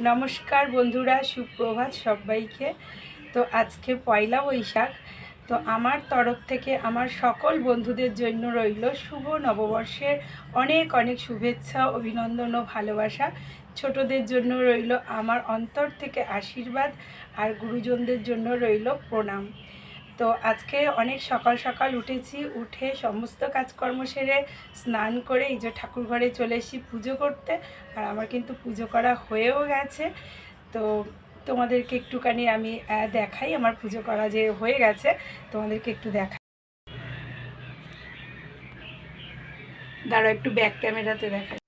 নমস্কার বন্ধুরা, সুপ্রভাত সবাইকে। তো আজকে পয়লা বৈশাখ, তো আমার তরফ থেকে আমার সকল বন্ধুদের জন্য রইল শুভ নববর্ষের অনেক অনেক শুভেচ্ছা, অভিনন্দন ও ভালোবাসা। ছোটদের জন্য রইল আমার অন্তর থেকে আশীর্বাদ আর গুরুজনদের জন্য রইল প্রণাম। তো আজকে অনেক সকাল সকাল উঠেছি, উঠে সমস্ত কাজকর্ম সেরে স্নান করে এই যে ঠাকুর ঘরে চলে এসেছি পুজো করতে, আর আমার কিন্তু পুজো করা হয়েও গেছে। তো তোমাদেরকে একটুখানি আমি দেখাই আমার পুজো করা যে হয়ে গেছে, তোমাদেরকে একটু দেখাই দাঁড়াও, একটু ব্যাক ক্যামেরাতে দেখাই।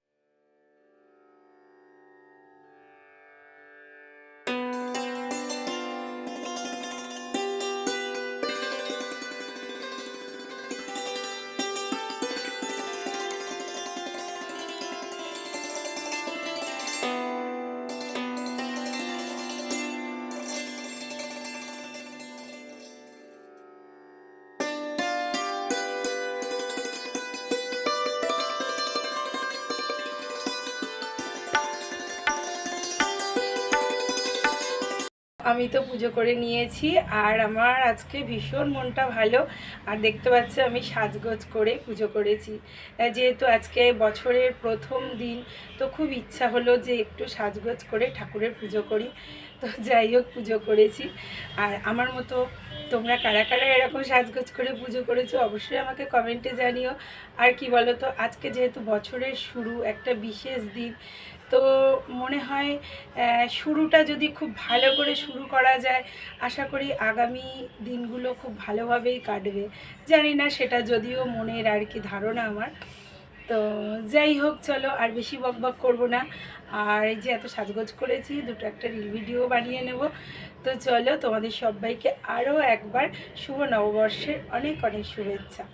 আমি তো পুজো করে নিয়েছি, আর আমার আজকে ভীষণ মনটা ভালো। আর দেখতে পাচ্ছি আমি সাজগোজ করে পুজো করেছি। যেহেতু আজকে বছরের প্রথম দিন, তো খুব ইচ্ছা হলো যে একটু সাজগোজ করে ঠাকুরের পুজো করি। তো যাই হোক, পুজো করেছি। আর আমার মতো তোমরা কারা কারা এরকম সাজগোজ করে পুজো করেছ, অবশ্যই আমাকে কমেন্টে জানিও। আর কি বলো তো আজকে যেহেতু বছরের শুরু, একটা বিশেষ দিন, তো মনে হয় শুরুটা যদি খুব ভালো করে শুরু করা যায়, আশা করি আগামী দিনগুলো খুব ভালোভাবেই কাটবে। জানি না সেটা যদিও মনের আর কি ধারণা আমার। তো যাই হোক, চলো আর বেশি বক বক করব না। আর এই যে এত সাজগোজ করেছি, দুটো একটা রিল ভিডিও বানিয়ে নেব। তো চলো তোমাদের সবাইকে আরও একবার শুভ নববর্ষের অনেক অনেক শুভেচ্ছা।